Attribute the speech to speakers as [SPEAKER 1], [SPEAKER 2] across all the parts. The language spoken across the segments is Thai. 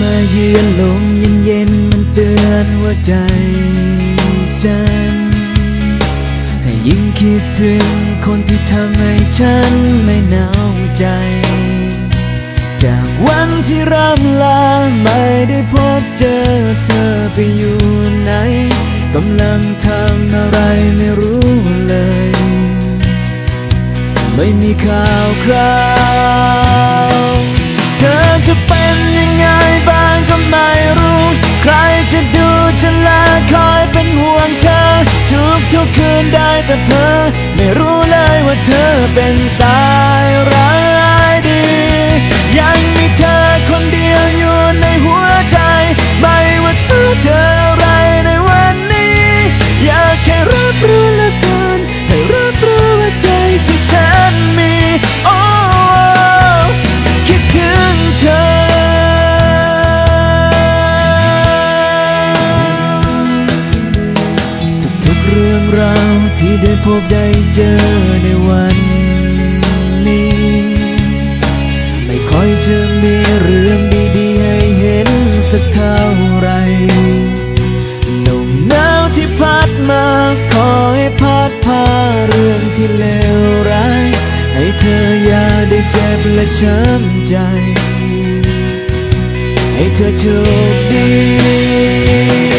[SPEAKER 1] มาเยือนลมเย็นเย็นมันเตือนว่าใจฉันยิ่งคิดถึงคนที่ทำให้ฉันไม่หนาวใจ จากวันที่ร่ำลาไม่ได้พบเจอเธอไปอยู่ไหนกำลังทำอะไรไม่รู้เลย ไม่มีข่าวคราว เป็นตายร้ายดี ยังมีเธอคนเดียวอยู่ในหัวใจ ไม่ว่าเธอเจออะไรในวันนี้ อยากแค่รับรู้ละกันให้รับรู้ว่าใจที่ฉันมีโอ้คิดถึงเธอทุกๆเรื่องราวที่ได้พบได้เจอในวัน เรื่องดีๆให้เห็นสักเท่าไรลมหนาวที่พัดมาขอให้พัดพาเรื่องที่เลวร้าย ให้เธออย่าได้เจ็บและช้ำใจ ให้เธอโชคดี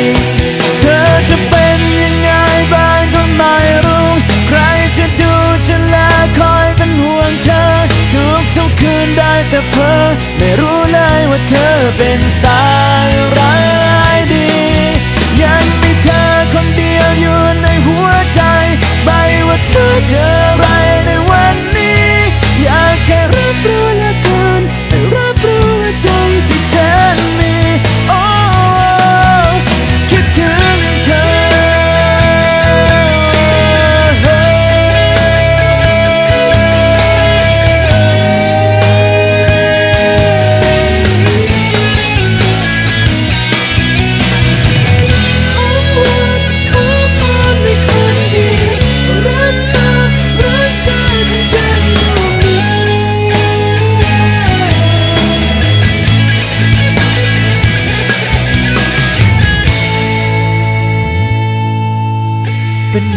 [SPEAKER 1] ว่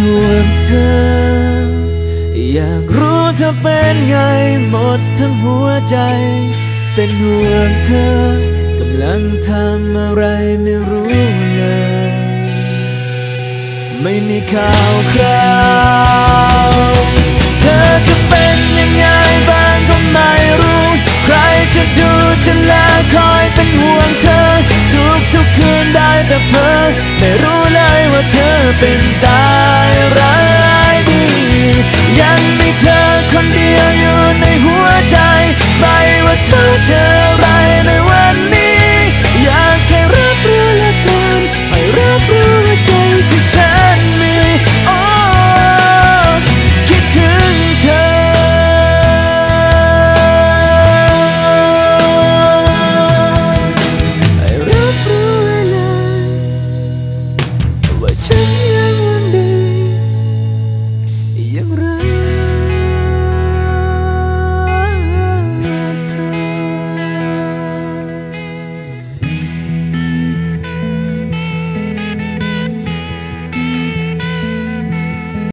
[SPEAKER 1] ห่วงเธอ อยากรู้เธอเป็นไงหมดทั้งหัวใจ เป็นห่วงเธอกำลังทำอะไรไม่รู้เลย ไม่มีข่าวคราวเธอจะเป็นยังไงบ้างก็ไม่รู้ ใครจะดูจะแลคอยเป็นห่วงเธอ ทุกทุกคืนได้แต่เพ้อไม่รู้เลยว่าเธอเป็นตา